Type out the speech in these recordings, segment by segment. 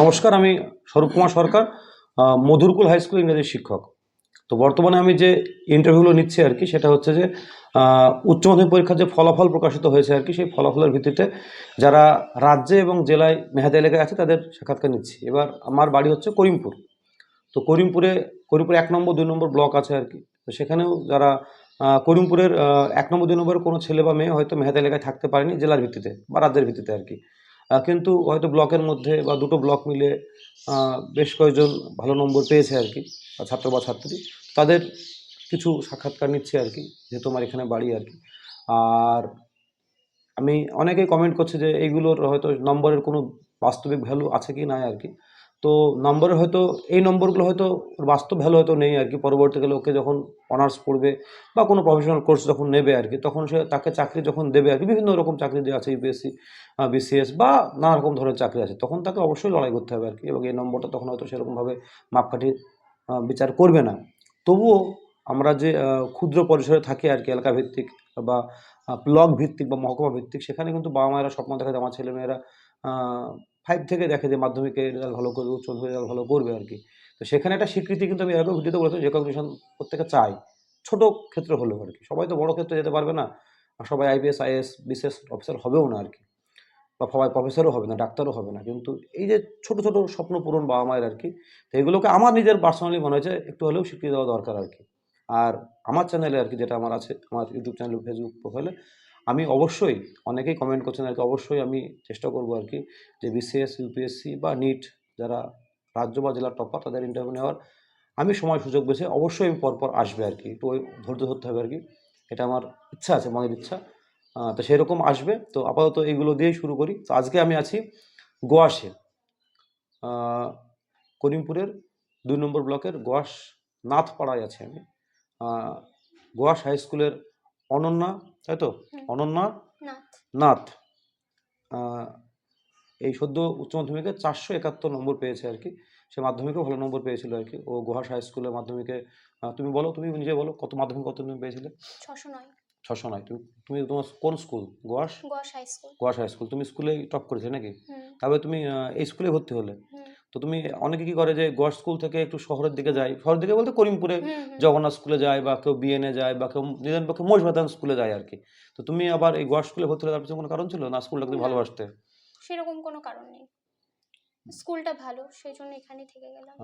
নমস্কার, আমি Swarup Kumar Sarkar Madhurkul high school ইংরেজি শিক্ষক। তো বর্তমানে আমি যে ইন্টারভিউগুলো নিচ্ছি আর কি, সেটা হচ্ছে যে উচ্চ মাধ্যমিক পরীক্ষার যে ফলাফল প্রকাশিত হয়েছে আর কি, সেই ফলাফলের ভিত্তিতে যারা রাজ্যে এবং জেলায় মেহাদি এলাকায় আছে, তাদের সাক্ষাৎকার নিচ্ছি। এবার আমার বাড়ি হচ্ছে করিমপুর। তো করিমপুরে করিমপুরে এক নম্বর, দুই নম্বর ব্লক আছে আর কি। তো সেখানেও যারা করিমপুরের এক নম্বর, দুই নম্বরের কোনো ছেলে বা মেয়ে হয়তো মেহাদি এলাকায় থাকতে পারেনি জেলার ভিত্তিতে বা রাজ্যের ভিত্তিতে আর কি। কিন্তু হয়তো ব্লকের মধ্যে বা দুটো ব্লক মিলে বেশ কয়েকজন ভালো নম্বর পেয়েছে আর কি ছাত্র বা ছাত্রী। তাদের কিছু সাক্ষাৎকার নিচ্ছে আর কি, যে তোমার এখানে বাড়ি আর কি। আর আমি অনেকেই কমেন্ট করছে যে এইগুলোর হয়তো নম্বরের কোনো বাস্তবিক ভ্যালু আছে কি নাই আর কি। তো নম্বরে হয়তো, এই নম্বরগুলো হয়তো বাস্তব ভ্যালু হয়তো নেই আর কি। পরবর্তীকালে ওকে যখন অনার্স পড়বে বা কোনো প্রফেশনাল কোর্স যখন নেবে আর কি, তখন সে তাকে চাকরি যখন দেবে আর কি, বিভিন্ন রকম চাকরি যে আছে ইউপিএসসি বিসিএস বা নানা রকম ধরনের চাকরি আছে, তখন তাকে অবশ্যই লড়াই করতে হবে আর কি এবং এই নম্বরটা তখন হয়তো সেরকমভাবে মাপকাঠি বিচার করবে না। তবুও আমরা যে ক্ষুদ্র পরিসরে থাকি আর কি, এলাকা ভিত্তিক বা ব্লক ভিত্তিক বা মহকুমা ভিত্তিক, সেখানে কিন্তু বাবা মায়েরা স্বপ্ন দেখে আমার ছেলেমেয়েরা ফাইভ থেকে দেখে যে মাধ্যমিকে রেজাল্ট ভালো করবে, উচ্চ রেজাল্ট ভালো করবে আর কি। তো সেখানে একটা স্বীকৃতি কিন্তু আমি আগেও ভিডিওতে বলেছি রেকগনিশন প্রত্যেকে চাই ছোট ক্ষেত্রে হলেও আর কি। সবাই তো বড় ক্ষেত্রে যেতে পারবে না আর সবাই আইপিএস আইএস বিশেষ অফিসার হবেও না আর কি। বা সবাই প্রফেসরও হবে না, ডাক্তারও হবে না। কিন্তু এই যে ছোট ছোট স্বপ্ন পূরণ বাবা মায়ের আর কি, তো এগুলোকে আমার নিজের পার্সোনালি মনে হয়েছে একটু হলেও স্বীকৃতি দেওয়া দরকার আর কি। আর আমার চ্যানেলে আর কি যেটা আমার আছে, আমার ইউটিউব চ্যানেল ফেসবুক প্রোফাইলে আমি অবশ্যই, অনেকেই কমেন্ট করছেন আর কি, অবশ্যই আমি চেষ্টা করব আর কি যে বিসিএস ইউপিএসসি বা নিট যারা রাজ্য বা জেলার টপার তাদের ইন্টারভিউ নেওয়ার আমি সময় সুযোগ বেছে অবশ্যই আমি পরপর আসবে আর কি, একটু ওই ধৈর্য ধরতে হবে আর কি, এটা আমার ইচ্ছা আছে, মনের ইচ্ছা। তো সেরকম আসবে, তো আপাতত এইগুলো দিয়েই শুরু করি। তো আজকে আমি আছি গোয়াশে করিমপুরের দুই নম্বর ব্লকের গোয়াস নাথপাড়ায় আছি আমি। গোয়াস হাই স্কুলের অনন্যা তাই তো। অনন্যা নাথ। আহ, এই সদ্য উচ্চ মাধ্যমিকে চারশো একাত্তর নম্বর পেয়েছে আর কি। সে মাধ্যমিকেও ভালো নম্বর পেয়েছিল আর কি। ও গুহাস হাই স্কুলের মাধ্যমিকে তুমি বলো তুমি নিজে বলো কত মাধ্যমিক কত তুমি পেয়েছিলে? ছশো নয়। ছশো নয়। তুমি তুমি তোমার কোন school? Goas? Goas high school. Goas high school. তুমি স্কুলে টপ করেছিলে নাকি? তবে তুমি এই স্কুলে ভর্তি হলে? তো তুমি অনেকে কি করে যে গোয়াস স্কুল থেকে একটু শহরের দিকে যায়? শহরের দিকে বলতে করিমপুরে। জগন্নাথ স্কুলে যায় বা কেউ বিএনএ যায় বা কেউ নিজের পক্ষে মহিষমাতান স্কুলে যায় আর কি। তো তুমি আবার এই গোয়াস স্কুলে ভর্তি হলে তার পিছনে কোনো কারণ ছিল? না স্কুলটা তুমি ভালোবাসতে? সেরকম কোনো কারণ নেই। স্কুলটা ভালো সেই জন্য এখানে থেকে গেলাম।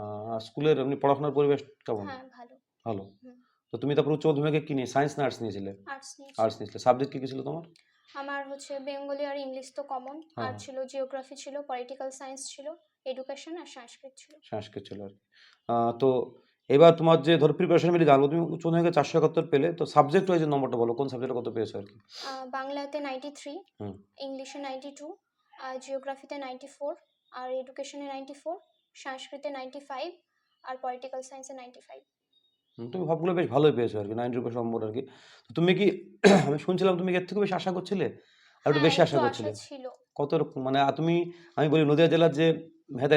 স্কুলের এমনি পড়াশোনার পরিবেশ কেমন? হ্যাঁ ভালো। ভালো। তো তুমি তারপর উচ্চ মাধ্যমিকে কি নিয়ে সায়েন্স না আর্টস নিয়েছিলে? আর্টস আর্টস নিয়েছিলে। সাবজেক্ট কি কি ছিল তোমার? আমার হচ্ছে বেঙ্গলি আর ইংলিশ তো কমন আর হ্যাঁ। ছিল জিওগ্রাফি ছিল পলিটিক্যাল সায়েন্স ছিল এডুকেশন আর সংস্কৃত ছিল। সংস্কৃত ছিল আর তো এবার তোমার যে ধর প্রিপারেশন মিলে জানব তুমি উচ্চ মাধ্যমিকে চারশো একাত্তর পেলে তো সাবজেক্ট ওয়াইজ নম্বরটা বলো কোন সাবজেক্টে কত পেয়েছ আর কি? বাংলাতে নাইনটি থ্রি। ইংলিশে নাইনটি টু আর জিওগ্রাফিতে নাইনটি ফোর আর এডুকেশনে নাইনটি ফোর সংস্কৃতে নাইনটি ফাইভ আর পলিটিক্যাল সায়েন্সে নাইনটি ফাইভ তুমি সবগুলো বেশ ভালোই পেয়েছ আর কি নাইনটি রুপিস নম্বর আর কি তো তুমি কি আমি শুনছিলাম তুমি এর থেকে বেশি আশা করছিলে? আর একটু বেশি আশা করছিলে। কত রকম মানে তুমি আমি বলি নদিয়া জেলার যে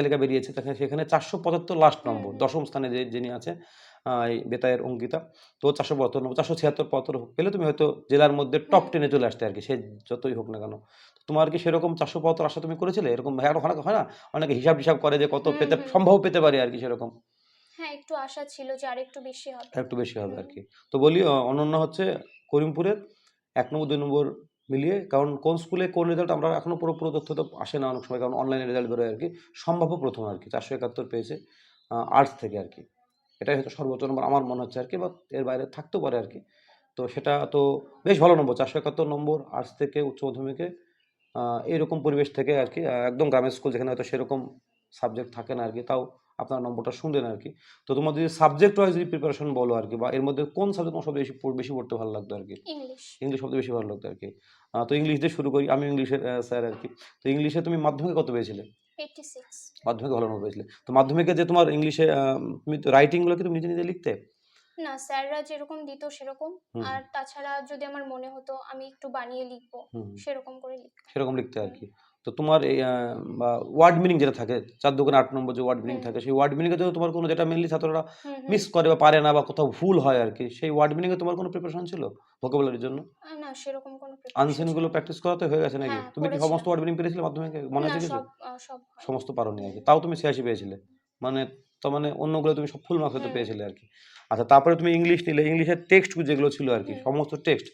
এলাকা বেরিয়েছে তাকে সেখানে চারশো পঁচাত্তর লাস্ট নম্বর দশম স্থানে যে যিনি আছে এই বেতায়ের অঙ্কিতা তো চারশো পঁচাত্তর নম্বর চারশো ছিয়াত্তর পঁচাত্তর পেলে তুমি হয়তো জেলার মধ্যে টপ টেনে চলে আসতে আর কি সে যতই হোক না কেন। তোমার কি সেরকম চারশো পঁচাত্তর আশা তুমি করেছিলে? এরকম হ্যাঁ অনেক হয় না? অনেকে হিসাব টিসাব করে যে কত পেতে। সম্ভব পেতে পারি আর কি সেরকম। হ্যাঁ একটু আশা ছিল যে আর একটু বেশি হবে। একটু বেশি হবে আর কি তো বলি অনন্য হচ্ছে করিমপুরের এক নম্বর দুই নম্বর মিলিয়ে কারণ কোন স্কুলে কোন রেজাল্ট আমরা এখনও পুরো পুরো তথ্য তো আসে না অনেক সময় কারণ অনলাইনে রেজাল্ট বেরোয় আর কি সম্ভাব্য প্রথম আর কি চারশো একাত্তর পেয়েছে আর্টস থেকে আর কি এটাই হয়তো সর্বোচ্চ নম্বর আমার মনে হচ্ছে আর কি বা এর বাইরে থাকতেও পারে আর কি তো সেটা তো বেশ ভালো নম্বর চারশো একাত্তর নম্বর আর্টস থেকে উচ্চ মাধ্যমিকে এইরকম পরিবেশ থেকে আর কি একদম গ্রামের স্কুল যেখানে হয়তো সেরকম সাবজেক্ট থাকে না আর কি তাও আপনার নম্বরটা শুনলেন আর কি তো তোমার যদি সাবজেক্ট ওয়াইজ যদি প্রিপারেশন বলো আর কি বা এর মধ্যে কোন সাবজেক্ট তোমার সব বেশি বেশি পড়তে ভালো লাগতো আর কি ইংলিশ ইংলিশ সবচেয়ে বেশি ভালো লাগতো আর কি তো ইংলিশ দিয়ে শুরু করি। আমি ইংলিশের স্যার আর কি তো ইংলিশে তুমি মাধ্যমিকে কত পেয়েছিলে? মাধ্যমিকে ভালো নম্বর পেয়েছিলে। তো মাধ্যমিকে যে তোমার ইংলিশে তুমি রাইটিংগুলো কি তুমি নিজে নিজে লিখতে? না স্যাররা যেরকম দিত সেরকম। আর তাছাড়া যদি আমার মনে হতো আমি একটু বানিয়ে লিখব। সেরকম করে লিখতাম। সেরকম লিখতে আর কি তো তোমার এই ওয়ার্ড মিনিং যেটা থাকে চার দোকানে আট নম্বর যে ওয়ার্ড মিনিং থাকে সেই ওয়ার্ড মিনিংয়ে তো তোমার কোনো যেটা মেনলি ছাত্ররা। মিস করে বা পারে না বা কোথাও ভুল হয় আর কি সেই ওয়ার্ড মিনিংয়ে তোমার কোনো প্রিপারেশন ছিল ভোকাবুলারির জন্য? না সেরকম কোনো আনসেনগুলো প্র্যাকটিস করাতে হয়ে গেছে নাকি? হ্যাঁ, তুমি কি সমস্ত ওয়ার্ড মিনিং পেরেছিলে মাধ্যমিকে? মনে আছে না কিছু? সব আহ, সব সমস্ত পারোনি আর কি। তাও তুমি ছিয়াশি পেয়েছিলে। মানে তো মানে অন্যগুলো তুমি সব ফুল মার্কস হুম। পেয়েছিলে আর কি। আচ্ছা তারপরে তুমি ইংলিশ নিলে ইংলিশের টেক্সট যেগুলো ছিল আর কি সমস্ত টেক্সট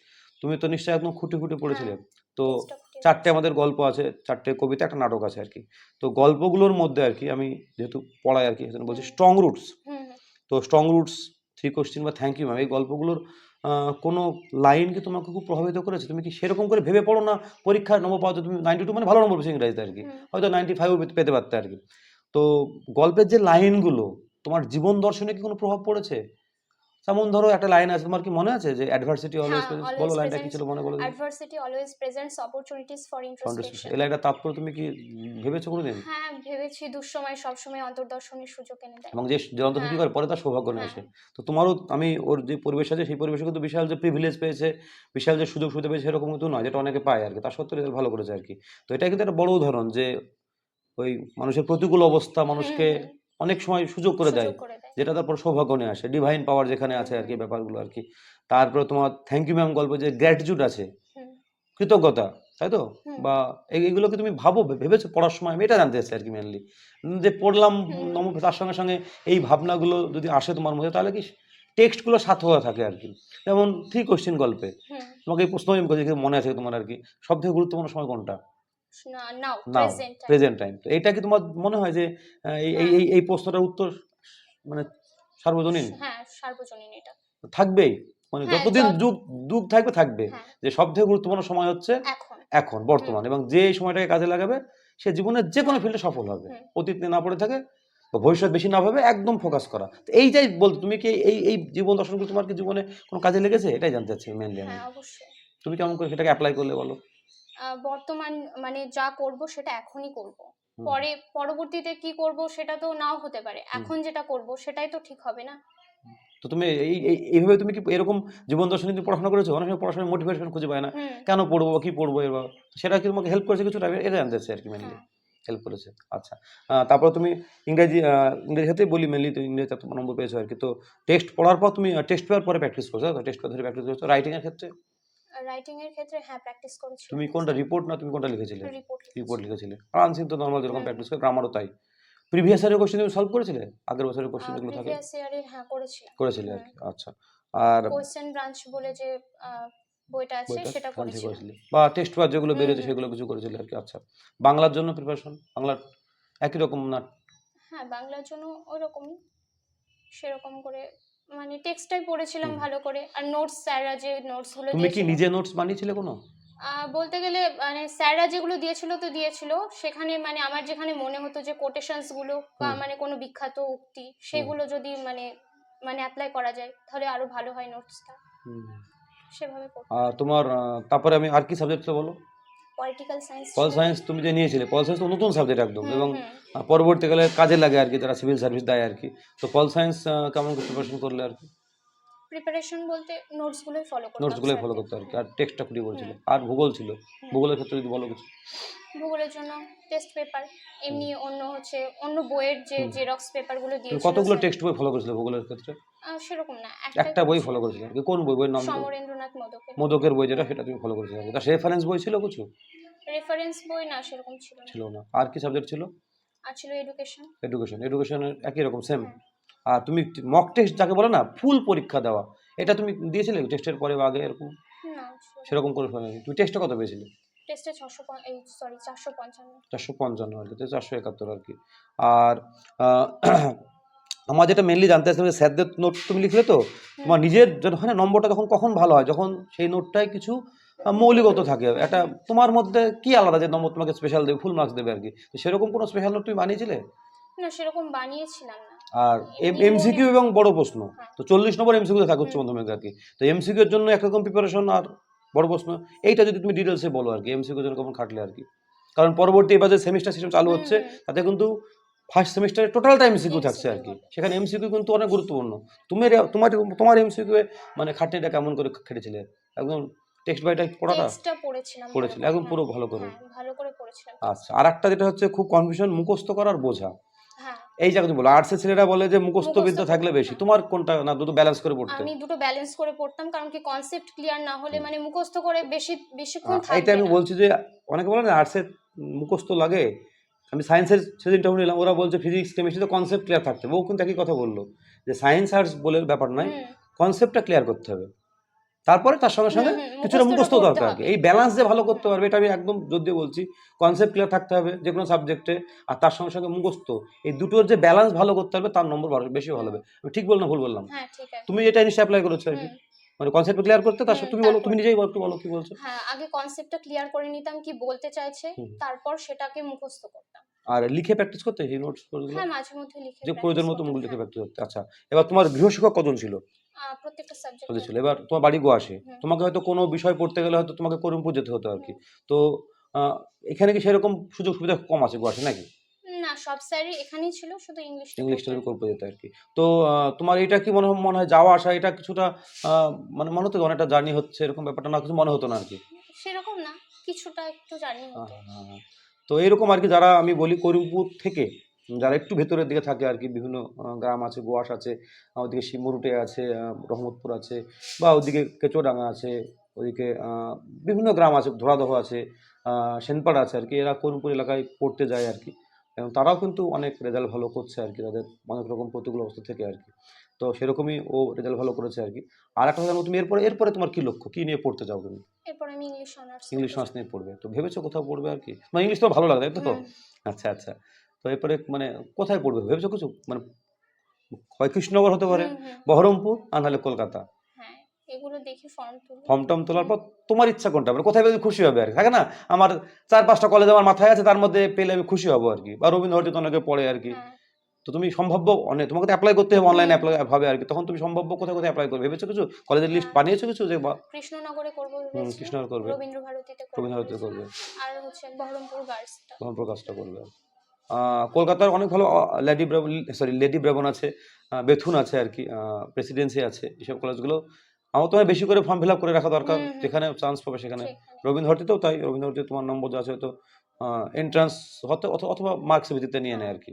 তুমি তো নিশ্চয়ই একদম খুঁটে খুঁটে পড়েছিলে। তো of text. চারটে আমাদের গল্প আছে চারটে কবিতা একটা নাটক আছে আর কি। তো গল্পগুলোর মধ্যে আর কি আমি যেহেতু পড়াই আর কি বলছি স্ট্রং রুটস। তো স্ট্রং রুটস থ্রি কোশ্চেন বা থ্যাংক ইউ ম্যাম এই গল্পগুলোর কোনো লাইন কি তোমাকে খুব প্রভাবিত করেছে? তুমি কি সেরকম করে ভেবে পড়ো না পরীক্ষার নম্বর পাওয়া তুমি নাইনটি টু মানে ভালো নম্বর পেয়েছ ইংরাজিতে আর কি? হয়তো নাইনটি ফাইভও পেতে পারতে আর কি। তো গল্পের যে লাইনগুলো তোমার জীবন দর্শনে কি কোনো প্রভাব পড়েছে? যেমন ধরো একটা লাইন আছে তোমার কি মনে আছে যে অ্যাডভার্সিটি অলওয়েজ হ্যাঁ, বলো লাইনটা কি ছিল মনে বলো। Adversity always presents opportunities for introspection. এই লাইনটা তাৎপর্য তুমি কি ভেবেছো কোনোদিন? হ্যাঁ ভেবেছি দুঃসময় সবসময় অন্তর্দর্শনের সুযোগ এনে দেয়। এবং যে যন্ত্র কি হ্যাঁ। করে পরে তার সৌভাগ্য নিয়ে আসে। হ্যাঁ। তো তোমারও আমি ওর যে পরিবেশ আছে সেই পরিবেশে কিন্তু বিশাল যে প্রিভিলেজ পেয়েছে বিশাল যে সুযোগ সুবিধা পেয়েছে সেরকম কিন্তু নয় যেটা অনেকে পায় আর কি তার সত্ত্বেও রেজাল্ট ভালো করেছে আর কি তো এটা কিন্তু একটা বড় উদাহরণ যে ওই মানুষের প্রতিকূল অবস্থা মানুষকে অনেক সময় সুযোগ করে দেয়। যেটা তারপর সৌভাগ্য নিয়ে আসে। ডিভাইন পাওয়ার যেখানে আছে আর কি ব্যাপারগুলো আর কি। তারপরে তোমার থ্যাংক ইউ ম্যাম গল্প যে গ্র্যাটিটিউড আছে কৃতজ্ঞতা তাই তো? বা এইগুলোকে তুমি ভাবো ভেবেছো পড়ার সময় আমি এটা জানতে চাচ্ছি আর কি মেনলি যে পড়লাম তার সঙ্গে সঙ্গে এই ভাবনাগুলো যদি আসে তোমার মধ্যে তাহলে কি টেক্সটগুলো সাথে হয়ে থাকে আর কি। যেমন থ্রি কোশ্চেন গল্পে। তোমাকে এই প্রশ্ন মনে আছে তোমার আর কি সব থেকে গুরুত্বপূর্ণ সময় কোনটা? না- নাও প্রেজেন্ট টাইম তো এইটা কি তোমার মনে হয় যে এই এই- এই এই প্রশ্নটার উত্তর মানে সার্বজনীন? হ্যাঁ সার্বজনীন এটা। থাকবেই? মানে হ্যাঁ, যতদিন যুগ যুগ থাকবে থাকবে। হ্যাঁ। যে সব থেকে গুরুত্বপূর্ণ সময় হচ্ছে এখন। এখন বর্তমান। এবং যে সময়টাকে কাজে লাগাবে সে জীবনের যে কোনো ফিল্ডে সফল হবে। অতীত নিয়ে না পড়ে থাকে বা ভবিষ্যৎ বেশি না ভাবে একদম ফোকাস করা। তো এইটাই বলতো তুমি কি এই এই জীবন দর্শনগুলো তোমার কি জীবনে কোনো কাজে লেগেছে? এটাই জানতে চাচ্ছি মেনলি আমি। হ্যাঁ অবশ্যই। তুমি কেমন করে সেটাকে অ্যাপ্লাই করলে বলো? বর্তমান মানে যা করব সেটা এখনই করব। পরে পরবর্তীতে কি করব সেটা তো নাও হতে পারে। এখন যেটা করব সেটাই তো ঠিক হবে না। তো তুমি এই এই- এইভাবে তুমি কি এরকম জীবন দর্শনে তুমি পড়াশোনা করেছ? অনেক সময় পড়াশোনার মোটিভেশন খুঁজে পায় না। কেন পড়ব কি পড়ব এবার সেটা কি তোমাকে হেল্প করেছে কিছুটা এটা জানতে চাচ্ছি আর কি মেনলি হ্যাঁ। হেল্প করেছে। আচ্ছা। তারপর তুমি ইংরেজি ইংরেজি ক্ষেত্রেই বলি মেনলি তো ইংরেজি নম্বর পেয়েছ আর কি। তো টেক্সট পড়ার পর তুমি টেক্সট পেয়ার পরে প্র্যাকটিস করছ তো? টেক্সট পেয়ার ধরে প্র্যাকটিস করছ রাইটিং এর ক্ষেত্রে? রাইটিং এর ক্ষেত্রে হ্যাঁ প্র্যাকটিস করেছি। তুমি কোনটা রিপোর্ট না তুমি কোনটা লিখেছিলে? রিপোর্ট রিপোর্ট লিখেছিলে। আর আনসিন তো নর্মাল যেরকম প্র্যাকটিস করে গ্রামারও তাই। প্রিভিয়াস ইয়ারের কোশ্চেন তুমি সলভ করেছিলে? আগের বছরের কোশ্চেন যেগুলো থাকে? প্রিভিয়াস ইয়ারে হ্যাঁ করেছিলাম করেছিলে আর কি আচ্ছা। আর কোয়েশ্চেন ব্রাঞ্চ বলে যে বইটা আছে সেটা করেছিলে? বা টেস্ট পেপার যেগুলো হুম, বেরোচ্ছে সেগুলো কিছু করেছিলে আর কি আচ্ছা। বাংলার জন্য প্রিপারেশন বাংলার একই রকম না? হ্যাঁ বাংলার জন্য ওরকমই সেরকম করে মানে টেক্সটাই পড়েছিলাম ভালো করে। আর নোটস স্যাররা যে নোটসগুলো তুমি কি নিজে নোটস বানিয়েছিলে কোনো? বলতে গেলে মানে স্যাররা যেগুলো দিয়েছিল তো দিয়েছিল। সেখানে মানে আমার যেখানে মনে হতো যে কোটেশনসগুলো বা মানে কোনো বিখ্যাত উক্তি সেগুলো যদি মানে মানে অ্যাপ্লাই করা যায় তাহলে আরও ভালো হয় নোটসটা সেভাবে আর তোমার তারপরে আমি আর কি সাবজেক্ট বলো? পলিটিক্যাল সায়েন্স পল সায়েন্স তুমি যে নিয়েছিলে পল সায়েন্স তো নতুন সাবজেক্ট একদম এবং পরবর্তীকালে কাজে লাগে আর কি যারা সিভিল সার্ভিস দেয় আর কি। তো পল সায়েন্স কেমন প্রিপারেশন করলে আর কি? প্রিপারেশন বলতে নোটস গুলোই ফলো করতাম নোটসগুলোই ফলো। করতে আর কি। আর টেক্সটটা খুঁটিয়ে করেছিলে আর ভূগোল ছিল। ভূগোলের ক্ষেত্রে যদি বলো কিছু। ভূগোলের জন্য টেস্ট পেপার এমনি অন্য হচ্ছে অন্য বইয়ের যে জেরক্স পেপারগুলো দিয়েছিল কতগুলো টেক্সট বই ফলো করেছিল ভূগোলের ক্ষেত্রে? সেরকম না। একটা বই ফলো করেছিল কোন বই? বইয়ের নাম সমরেন্দ্রনাথ মদকের। মোদকের বই যেটা সেটা তুমি ফলো করেছিলে তার রেফারেন্স বই ছিল কিছু? রেফারেন্স বই না সেরকম ছিল ছিল না। আর কি সাবজেক্ট ছিল? আর ছিল এডুকেশন এডুকেশন এডুকেশনের একই রকম সেম তুমি মক টেস্ট যাকে বলে না ফুল পরীক্ষা দেওয়া। এটা তুমি দিয়েছিলে টেস্টের পরে বা আগে এরকম? না সেরকম করে ফেলেনি তুমি টেস্টে কত পেয়েছিলে? টেস্টে ছশো সরি চারশো পঞ্চান্ন। চারশো পঞ্চান্ন আর কি তো চারশো একাত্তর আর কি। আর আমার যেটা মেনলি জানতে চাইছিলাম যে স্যারদের নোট তুমি লিখলে তো তোমার নিজের যখন নম্বরটা তখন কখন ভালো হয়? যখন সেই নোটটায় কিছু আহ, মৌলিকত্ব থাকে। একটা তোমার মধ্যে কি আলাদা যে নম্বর তোমাকে স্পেশাল দেবে ফুল মার্কস দেবে আর কি? তো সেরকম কোনো স্পেশাল নোট তুমি বানিয়েছিলে? না সেরকম বানিয়েছিলাম না। আর এমসিকিউ এবং বড় প্রশ্ন। তো চল্লিশ নম্বর এমসিকিউ থাকে উচ্চ। মাধ্যমিক আর কি। তো এমসিকিউ এর জন্য একরকম প্রিপারেশন আর বড় প্রশ্ন। এইটা যদি তুমি ডিটেলসে বলো আর কি এমসিকিউ জন্য কেমন খাটলে আর কি। কারণ পরবর্তী এবার যে সেমিস্টার সিস্টেম চালু হচ্ছে। তাতে কিন্তু ফার্স্ট সেমিস্টারে টোটালটা এমসিকিউ থাকছে আর কি। সেখানে এমসিকিউ কিন্তু অনেক গুরুত্বপূর্ণ। তুমি তোমার তোমার এমসিকিউ মানে খাটনিটা কেমন করে খেটেছিলে? একদম টেক্সট বাইটা পড়াটা? পড়েছিলাম পড়েছিলে। একদম পুরো ভালো করে। হ্যাঁ ভালো করে পড়েছিলাম। আচ্ছা আর একটা যেটা হচ্ছে খুব কনফিউশন মুখস্থ করার বোঝা। এই জায়গা তুমি বলো আর্টসের ছেলেরা বলে যে মুখস্থ বিদ্যা থাকলে বেশি। তোমার কোনটা না দুটো ব্যালেন্স করে পড়তে? আমি দুটো ব্যালেন্স করে পড়তাম কারণ কি কনসেপ্ট ক্লিয়ার না হলে মানে মুখস্থ করে বেশি বেশিক্ষণ আহ, থাকবে এটা আমি বলছি যে অনেকে বলে না আর্টসের মুখস্থ লাগে। আমি সায়েন্সের সেদিন ইন্টারভিউ নিলাম ওরা বলছে ফিজিক্স কেমিস্ট্রিতে কনসেপ্ট ক্লিয়ার থাকতে হবে। ও কিন্তু একই কথা বলল যে সায়েন্স আর্টস বলে ব্যাপার নয় কনসেপ্টটা ক্লিয়ার করতে হবে। তারপরে তার সঙ্গে সঙ্গে কিছুটা মুখস্থ দরকার। এই ব্যালেন্স যে ভালো করতে পারবে এটা আমি একদম দিয়ে বলছি কনসেপ্ট ক্লিয়ার থাকতে হবে যে কোনো সাবজেক্টে আর তার সঙ্গে সঙ্গে মুখস্থ। এই দুটোর যে ব্যালেন্স ভালো করতে হবে তার নম্বর বেশি ভালো হবে। আমি ঠিক বললাম ভুল বললাম? হ্যাঁ তুমি এটা জিনিসটা অ্যাপ্লাই করেছ আর কি? মানে কনসেপ্ট ক্লিয়ার করতে তার তুমি বলো তুমি নিজেই বলো একটু বলো কি বলছো? হ্যাঁ আগে কনসেপ্টটা ক্লিয়ার করে নিতাম কি বলতে চাইছে তারপর সেটাকে মুখস্থ করতাম। আর লিখে প্র্যাকটিস করতে এই নোটসগুলো? হ্যাঁ মাঝে মধ্যে লিখে যে প্রয়োজন মতো লিখে। প্র্যাকটিস করতে। আচ্ছা এবার তোমার গৃহশিক্ষক কজন ছিল? প্রত্যেকটা সাবজেক্ট ছিল এবার তোমার বাড়ি গোয়াসে। তোমাকে হয়তো কোনো বিষয় পড়তে গেলে হয়তো তোমাকে করিমপুর যেতে হতো আর কি তো এখানে কি সেরকম সুযোগ সুবিধা কম আছে গোয়াসে নাকি? না সব স্যারই এখানেই ছিল শুধু ইংলিশ ইংলিশটা করতে যেতে আর কি তো তোমার এটা কি মনে মনে হয় যাওয়া আসা এটা কিছুটা মানে মনে হতো অনেকটা জার্নি হচ্ছে এরকম ব্যাপারটা না কিছু মনে হতো না আর কি সেরকম না কিছুটা একটু জানি হতো। তো এরকম আর কি যারা আমি বলি করিমপুর থেকে যারা একটু ভেতরের দিকে থাকে আর কি বিভিন্ন গ্রাম আছে গোয়াস আছে ওদিকে শিমুরুটে আছে রহমতপুর আছে বা ওদিকে কেচোডাঙ্গা আছে ওদিকে বিভিন্ন গ্রাম আছে ধরাদহ আছে সেনপাড়া আছে আর কি এরা করিমপুর এলাকায় পড়তে যায় আর কি। এবং তারাও কিন্তু অনেক রেজাল্ট ভালো করছে আর কি তাদের অনেক রকম প্রতিকূল অবস্থা থেকে আর কি। তো সেরকমই ও রেজাল্ট ভালো করেছে আর কি। আর একটা কথা তুমি এরপরে এরপরে তোমার কি লক্ষ্য? কি নিয়ে পড়তে চাও তুমি? এরপর আমি ইংলিশ অনার্স ইংলিশ অনার্স নিয়ে পড়বে। তো ভেবেছো কোথাও পড়বে আর কি? মানে ইংলিশ তো ভালো লাগে তাই তো? আচ্ছা আচ্ছা। তো এরপরে মানে কোথায় পড়বে? ভেবেছো কিছু? মানে হয় কৃষ্ণনগর হতে পারে বহরমপুর আর নাহলে কলকাতা। হ্যাঁ এগুলো দেখি ফর্ম তুলি। ফর্ম টর্ম তোলার পর তোমার ইচ্ছা কোনটা? মানে কোথায় পেলে খুশি হবে আর থাকে না? আমার চার পাঁচটা কলেজ আমার মাথায় আছে তার মধ্যে পেলে আমি খুশি হব আর কি। বা রবীন্দ্র ভারতীতে অনেকে পড়ে আর কি। হ্যাঁ, তো তুমি সম্ভাব্য অনেক তোমাকে তো অ্যাপ্লাই করতে হবে অনলাইনে অ্যাপ্লাই ভাবে আর কি। তখন তুমি সম্ভাব্য কোথায় কোথায় অ্যাপ্লাই করবে? ভেবেছো কিছু? কলেজের লিস্ট হ্যাঁ। বানিয়েছো কিছু যে কৃষ্ণনগরে করব কৃষ্ণনগর করবে। রবীন্দ্র ভারতীতে করব রবীন্দ্র ভারতীতে করবে। আর হচ্ছে বহরমপুর গার্লসটা তখন প্রকাশটা করবে। কলকাতার অনেক ভালো Lady Brabourne sorry Lady Brabourne আছে বেথুন আছে আর কি প্রেসিডেন্সি আছে এইসব কলেজগুলো আমার তোমার বেশি করে ফর্ম ফিল আপ করে রাখা দরকার। যেখানে চান্স পাবে সেখানে। সেখানে। রবীন্দ্র ভারতীতেও তাই রবীন্দ্র ভারতীতে তোমার নম্বর যা আছে হয়তো এন্ট্রান্স হতে অথবা- অথবা মার্কস ভিত্তিতে নিয়ে নেয় আর কি।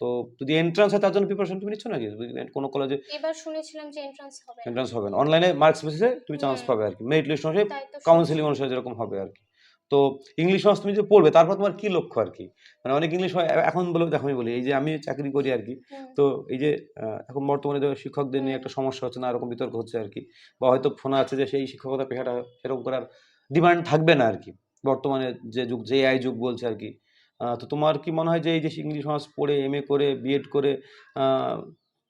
তো যদি এন্ট্রান্স হয় তার জন্য প্রিপারেশন তুমি নিচ্ছ নাকি? কোনো কলেজে এবার শুনেছিলাম যে এন্ট্রান্স হবে। এন্ট্রান্স হবে না। অনলাইনে মার্কস বেসিসে তুমি চান্স পাবে আর কি। মেরিট লিস্ট তো কাউন্সিলিং অনুসারে যেরকম হবে আর কি। তো ইংলিশ মাস তুমি যে পড়বে তারপর তোমার কি লক্ষ্য আর কি? মানে অনেক ইংলিশ এখন বলে দেখো আমি বলি এই যে আমি চাকরি করি আর কি তো এই যে এখন বর্তমানে যে শিক্ষকদের নিয়ে একটা সমস্যা হচ্ছে না এরকম বিতর্ক হচ্ছে আর কি বা হয়তো শোনা আছে যে সেই শিক্ষকতা পেশাটা সেরকম করার ডিমান্ড থাকবে না আর কি বর্তমানে যে যুগ যে আই যুগ বলছে আর কি তো তোমার কি মনে হয় যে এই যে ইংলিশ মাস পড়ে এম এ করে বিএড করে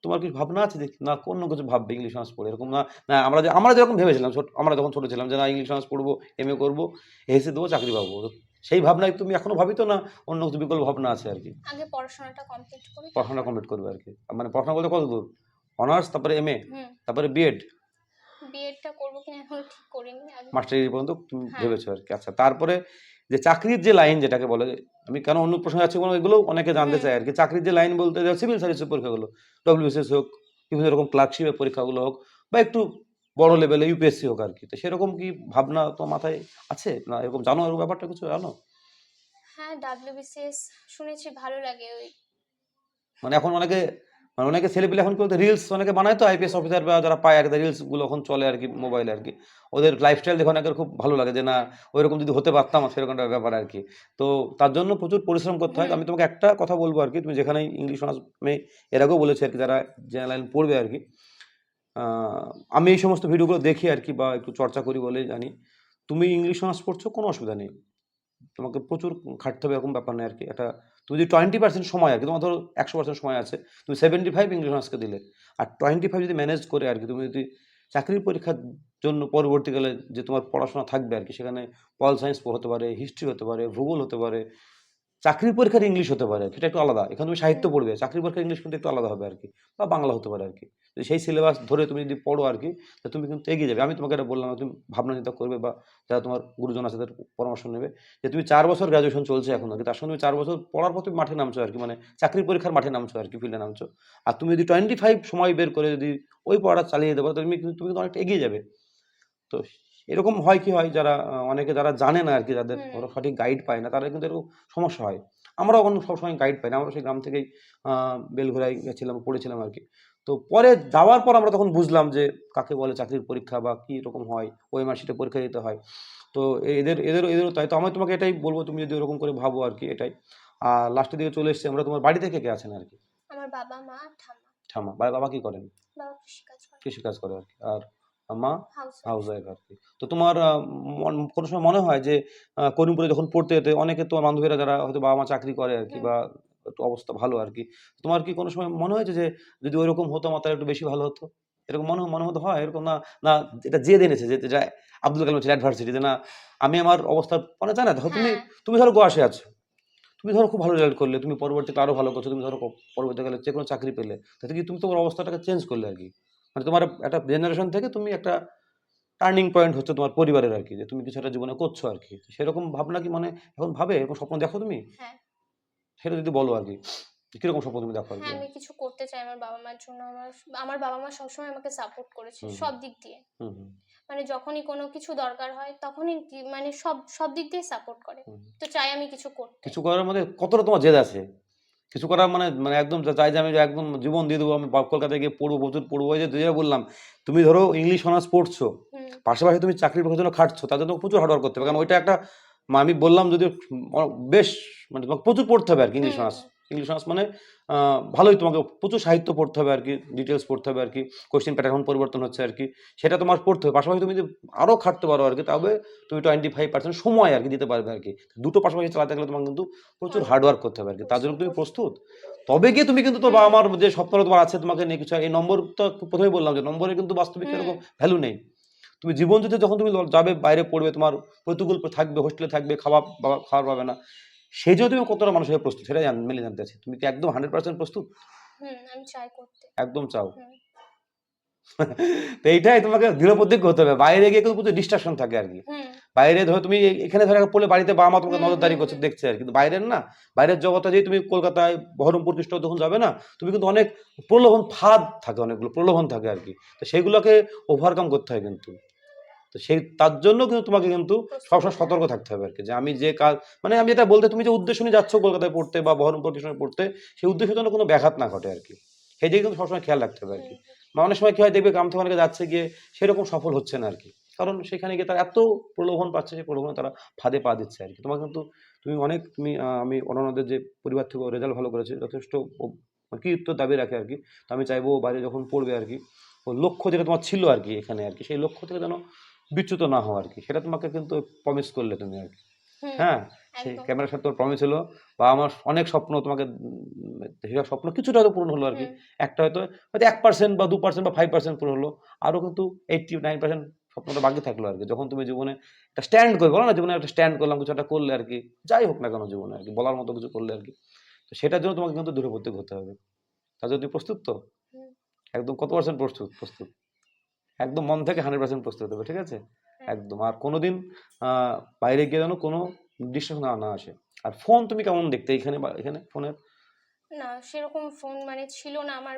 তোমার কিছু ভাবনা আছে? যে না অন্য কিছু ভাববে ইংলিশ অনার্স পড়ে। এরকম না না আমরা যে আমরা যেরকম ভেবেছিলাম ছোট আমরা যখন ছোট ছিলাম যে না ইংলিশ অনার্স পড়ব এম এ করব এসে দেবো চাকরি পাবো। সেই ভাবনায় তুমি এখনও ভাবিতো না? অন্য কিছু বিকল্প ভাবনা আছে আর কি। আগে পড়াশোনাটা কমপ্লিট করি। পড়াশোনা কমপ্লিট করবে আর কি। মানে পড়াশোনা বলতে কত দূর? অনার্স তারপরে এম এ তারপরে বিএড বিএডটা করব কিনা এখন ঠিক করিনি। মাস্টার ডিগ্রি পর্যন্ত তুমি হ্যাঁ। ভেবেছো আর কি। আচ্ছা তারপরে যে চাকরির যে লাইন যেটাকে বলে আমি কেন অন্য প্রশ্ন আছে কোনো এগুলো অনেকে জানতে। চায় আর কি। চাকরির যে লাইন বলতে সিভিল সার্ভিসের পরীক্ষাগুলো ডব্লিউবিসিএস হোক বিভিন্ন রকম ক্লার্কশিপের পরীক্ষাগুলো হোক বা একটু বড় লেভেলে ইউপিএসসি হোক আর কি। তো সেরকম কি ভাবনা তো মাথায় আছে? না এরকম জানো এরকম ব্যাপারটা কিছু জানো? হ্যাঁ ডাব্লিউবিসিএস শুনেছি ভালো লাগে ওই। মানে এখন অনেকে মানে অনেকে ছেলেপিলে এখন কিন্তু রিলস অনেকে বানায় তো আইপিএস অফিসার বা যারা পায় আর কি রিলসগুলো এখন চলে আর কি মোবাইলে আর কি। ওদের লাইফস্টাইল দেখে অনেকের খুব ভালো লাগে যে, না, ওইরকম যদি হতে পারতাম সেরকম একটা ব্যাপার আর কি। তো তার জন্য প্রচুর পরিশ্রম করতে হয়। আমি তোমাকে একটা কথা বলব আর কি, তুমি যেখানে ইংলিশ অনার্স আমি এর আগেও বলেছি আর কি, যারা জেনারেল পড়বে আর কি আমি এই সমস্ত ভিডিওগুলো দেখি আর কি বা একটু চর্চা করি বলে জানি। তুমি ইংলিশ অনার্স পড়ছো, কোনো অসুবিধা নেই। তোমাকে প্রচুর খাটতে হবে এরকম ব্যাপার নেই আর কি। একটা তুমি যদি টোয়েন্টি পার্সেন্ট সময় আর কি, তোমার ধরো একশো পার্সেন্ট সময় আছে, তুমি সেভেন্টি ফাইভ ইংলিশ অনার্সকে দিলে। আর টোয়েন্টি ফাইভ যদি ম্যানেজ করে আর কি, তুমি যদি চাকরির পরীক্ষার জন্য পরবর্তীকালে যে তোমার পড়াশোনা থাকবে আর কি, সেখানে পল সায়েন্স হতে পারে হিস্ট্রি হতে পারে, ভূগোল হতে পারে চাকরির পরীক্ষার ইংলিশ হতে পারে, সেটা একটু আলাদা। এখানে তুমি সাহিত্য পড়বে, চাকরির পরীক্ষার ইংলিশ কিন্তু একটু আলাদা হবে আর কি, বা বাংলা হতে পারে আর কি। সেই সিলেবাস ধরে তুমি যদি পড়ো আর কি, তো তুমি কিন্তু এগিয়ে যাবে। আমি তোমাকে এটা বললাম তুমি ভাবনা চিন্তা করবে বা যারা তোমার গুরুজন আছে তাদের পরামর্শ নেবে যে তুমি চার বছর গ্রাজুয়েশন চলছে এখন আর কি। তার সঙ্গে তুমি চার বছর পড়ার পর তুমি মাঠে নামছো আর কি মানে চাকরির পরীক্ষার মাঠে নামছো আর কি ফিল্ডে নামছো। আর তুমি যদি টোয়েন্টি ফাইভ সময় বের করে যদি ওই পড়াটা চালিয়ে পারো, তুমি তুমি কিন্তু অনেকটা এগিয়ে যাবে। তো এরকম হয় কি হয় যারা অনেকে যারা জানে না আর কি যাদের সঠিক গাইড পায় না তারা কিন্তু এরকম সমস্যা হয়। আমরাও কোনো সবসময় গাইড পাই না আমরা সেই গ্রাম থেকেই আহ, বেলঘোরায় গেছিলাম পড়েছিলাম আর কি তো পরে যাওয়ার পর আমরা তখন বুঝলাম যে কাকে বলে চাকরির পরীক্ষা বা কি রকম হয় ওই মার্কশিটে পরীক্ষা দিতে হয়। তো এদের এদের এদেরও তাই। তো আমি তোমাকে এটাই বলব তুমি যদি ওরকম করে ভাবো আর কি এটাই। আর লাস্টের দিকে চলে এসেছি আমরা তোমার বাড়ি থেকে কে আছেন আর কি আমার বাবা মা ঠাম্মা। ঠামা বা- বাবা কি করেন? বাবা কৃষিকাজ করে। কৃষিকাজ করে আর কি আর মা হাউস ওয়াইফ আর কি তো তোমার মন- কোনো সময় মনে হয় যে করিমপুরে যখন পড়তে যেতে অনেকে তোমার বান্ধবীরা যারা হয়তো বাবা মা চাকরি করে আর কি বা একটু অবস্থা ভালো আর কি তোমার কি কোনো সময় মনে হয়েছে যে যদি ওইরকম হতো আমার তাহলে একটু বেশি ভালো হতো? এরকম মনে মনে হতো হয়? এরকম না না এটা জেদ এনেছে যে যেটা আব্দুল কালাম ছিল অ্যাডভার্সিটি যে না আমি আমার অবস্থা মানে জানা দেখো তুমি হ্যাঁ। তুমি ধরো গোয়াসে আছো তুমি ধরো খুব ভালো রেজাল্ট করলে তুমি পরবর্তীতে আরও ভালো করছ তুমি ধরো পরবর্তীকালে যে কোনো চাকরি পেলে তাতে কি তুমি তোমার অবস্থাটাকে চেঞ্জ করলে আর কি মানে তোমার একটা জেনারেশন থেকে তুমি একটা টার্নিং পয়েন্ট হচ্ছে তোমার পরিবারের আর কি যে তুমি কিছু একটা জীবনে করছ আর কি সেরকম ভাবনা কি মানে এখন ভাবে? এরকম স্বপ্ন দেখো তুমি? হ্যাঁ। সেটা যদি বলো আর কি কীরকম স্বপ্ন তুমি দেখো হ্যাঁ আমি কিছু করতে চাই আমার বাবা মার জন্য। আমার আমার বাবা মা সবসময় আমাকে সাপোর্ট করেছে সব দিক দিয়ে। মানে যখনই কোনো কিছু দরকার হয় তখনই মানে সব সব দিক দিয়ে সাপোর্ট করে। তো চাই আমি কিছু করতে। কিছু করার মধ্যে কতটা তোমার জেদ আছে? কিছু করার মানে মানে একদম চাই যে আমি একদম জীবন দিয়ে দেবো আমি কলকাতায় গিয়ে পড়ব প্রচুর পড়ব যে যেটা বললাম তুমি ধরো ইংলিশ অনার্স পড়ছো পাশাপাশি তুমি চাকরির জন্য খাটছো তার জন্য প্রচুর হার্ডওয়ার্ক করতে হবে কারণ ওইটা একটা আমি বললাম যদি বেশ মানে তোমাকে প্রচুর পড়তে হবে আর কি ইংলিশ অনার্স ইংলিশ অনার্স মানে ভালোই তোমাকে প্রচুর সাহিত্য পড়তে হবে আর কি ডিটেলস পড়তে হবে আর কি কোশ্চেন প্যাটার্ন পরিবর্তন হচ্ছে আর কি সেটা তোমার পড়তে হবে। পাশাপাশি তুমি যদি আরও খাটতে পারো আর কি তবে তুমি টোয়েন্টি ফাইভ পার্সেন্ট সময় আর কি দিতে পারবে আর কি দুটো পাশাপাশি চালাতে গেলে তোমার কিন্তু প্রচুর হার্ডওয়ার্ক করতে হবে আর কি তার জন্য তুমি প্রস্তুত। তবে গিয়ে তুমি কিন্তু তো বাবা মার যে স্বপ্নটা তোমার আছে তোমাকে নিয়ে কিছু এই নম্বর তো প্রথমেই বললাম যে নম্বরের কিন্তু বাস্তবিক হুম। সেরকম ভ্যালু নেই। তুমি জীবন যদি যখন তুমি যাবে বাইরে পড়বে তোমার প্রতিকূল থাকবে হোস্টেলে থাকবে খাওয়া খাওয়ার পাবে না। সেই জন্য তুমি কতটা মানুষের প্রস্তুত সেটা জান মেলে জানতে চাচ্ছি। তুমি কি একদম হান্ড্রেড পার্সেন্ট প্রস্তুত? হুম আমি চাই করতে। একদম চাও? তো এইটাই তোমাকে দৃঢ় প্রতিজ্ঞ হতে হবে। বাইরে গিয়ে কিন্তু প্রচুর ডিস্ট্রাকশন থাকে আর কি। বাইরে ধরো তুমি এখানে ধরো পড়লে বাড়িতে বাবা মা তোমাকে নজরদারি করছে দেখছে আর। কিন্তু বাইরের না। বাইরের জগতে যে তুমি কলকাতায় বহরমপুর কৃষ্ণ যখন যাবে না তুমি কিন্তু অনেক প্রলোভন ফাঁদ থাকে অনেকগুলো প্রলোভন থাকে আর কি। তো সেগুলোকে ওভারকাম করতে হয় কিন্তু। তো সেই তার জন্য কিন্তু তোমাকে কিন্তু সবসময় সতর্ক থাকতে হবে আর কি যে আমি যে কাজ মানে আমি যেটা বলতে তুমি যে উদ্দেশ্য নিয়ে যাচ্ছ কলকাতায় পড়তে বা বহরমপুর কৃষ্ণে পড়তে সেই উদ্দেশ্যের জন্য কোনো ব্যাঘাত না ঘটে আর কি সেই দিকে কিন্তু সবসময় খেয়াল রাখতে হবে আর কি বা অনেক সময় কি হয় দেখবে গ্রাম থেকে অনেকে যাচ্ছে গিয়ে সেরকম সফল হচ্ছে না আর কি কারণ সেখানে গিয়ে তারা এত প্রলোভন পাচ্ছে সেই প্রলোভনে তারা ফাঁদে পা দিচ্ছে আর কি তোমার কিন্তু তুমি অনেক তুমি আমি অননাদের যে পরিবার থেকে রেজাল্ট ভালো করেছে যথেষ্ট মানে দাবি রাখে আর কি তো আমি চাইব ও বাইরে যখন পড়বে আর কি ও লক্ষ্য যেটা তোমার ছিল আর কি এখানে আর কি সেই লক্ষ্য থেকে যেন বিচ্যুত না হও আর কি। সেটা তোমাকে কিন্তু প্রমিস করলে তুমি আর কি। হ্যাঁ সেই ক্যামেরার সাথে তোমার প্রমিস হলো বা আমার অনেক স্বপ্ন তোমাকে সেসব স্বপ্ন কিছুটা হয়তো পূরণ হলো আর কি। একটা হয়তো হয়তো এক পার্সেন্ট বা দু পার্সেন্ট বা ফাইভ পার্সেন্ট পূরণ হলো। আরও কিন্তু এইটটি নাইন পার্সেন্ট স্বপ্নটা বাকি থাকল আর কি। যখন তুমি জীবনে একটা স্ট্যান্ড করবে বলো না জীবনে একটা স্ট্যান্ড করলাম কিছু একটা করলে আর কি যাই হোক না কেন জীবনে আর কি বলার মতো কিছু করলে আর কি। তো সেটার জন্য তোমাকে কিন্তু দূরবর্তী হতে হবে। তার জন্য তুমি প্রস্তুত তো? একদম কত পার্সেন্ট প্রস্তুত প্রস্তুত? একদম মন থেকে হান্ড্রেড পার্সেন্ট প্রস্তুত হবে ঠিক আছে? হ্যাঁ। একদম আর কোনোদিন বাইরে গিয়ে যেন কোনো ডিস্ট্রাকশন না না আসে। আর ফোন তুমি কেমন দেখতে এখানে বা এখানে ফোনের? না সেরকম ফোন মানে ছিল না আমার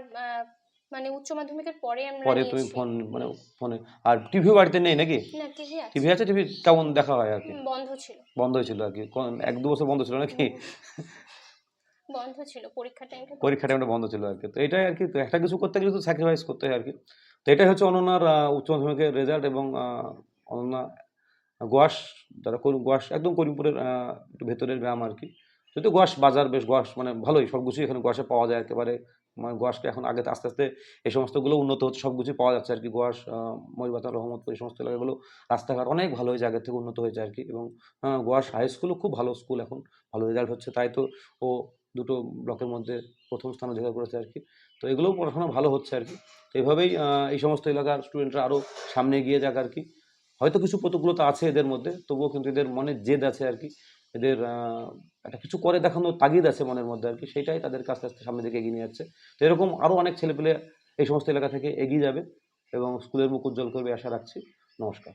মানে উচ্চ মাধ্যমিকের পরে আমরা পরে তুমি ফোন মানে ফোনে আর টিভিও বাড়িতে নেই নাকি? না টিভি আছে। টিভি আছে? টিভি কেমন দেখা হয় আর কি? বন্ধ ছিল। বন্ধ হয়েছিল আর কি? এক দু বছর বন্ধ ছিল নাকি? বন্ধ ছিল পরীক্ষার টাইমটা পরীক্ষা টাইমটা বন্ধ ছিল আর কি। তো এটাই আর কি একটা কিছু করতে গেলে তো স্যাক্রিফাইস করতে হয় আর কি। তো এটাই হচ্ছে অনন্যার উচ্চ মাধ্যমিকের রেজাল্ট এবং অনন্যা গোয়াস যারা গোয়াস একদম করিমপুরের একটু ভেতরের গ্রাম আর কি। যদিও গোয়াস বাজার বেশ গোয়াস মানে ভালোই সব কিছুই এখানে গোয়াসে পাওয়া যায় একেবারে। মানে গোয়াসকে এখন আগে আস্তে আস্তে এই সমস্তগুলো উন্নত হচ্ছে সব কিছুই পাওয়া যাচ্ছে আর কি। গোয়াস মরিবাতা রহমতপুর এই সমস্ত এলাকাগুলো রাস্তাঘাট অনেক ভালো হয়েছে আগের থেকে উন্নত হয়েছে আর কি এবং গোয়াস হাই স্কুলও খুব ভালো স্কুল এখন, ভালো রেজাল্ট হচ্ছে। তাই তো ও দুটো ব্লকের মধ্যে প্রথম স্থান অধিকার করেছে আর কি। তো এগুলোও পড়াশোনা ভালো হচ্ছে আর কি। এইভাবেই এই সমস্ত এলাকার স্টুডেন্টরা আরও সামনে এগিয়ে যাক আর কি। হয়তো কিছু প্রতিকূলতা আছে এদের মধ্যে, তবুও কিন্তু এদের মনে জেদ আছে আর কি। এদের একটা কিছু করে দেখানোর তাগিদ আছে মনের মধ্যে আর কি সেটাই তাদেরকে আস্তে আস্তে সামনের দিকে এগিয়ে নিয়ে যাচ্ছে। তো এরকম আরও অনেক ছেলেপেলে এই সমস্ত এলাকা থেকে এগিয়ে যাবে এবং স্কুলের মুখ উজ্জ্বল করবে, আশা রাখছি। নমস্কার।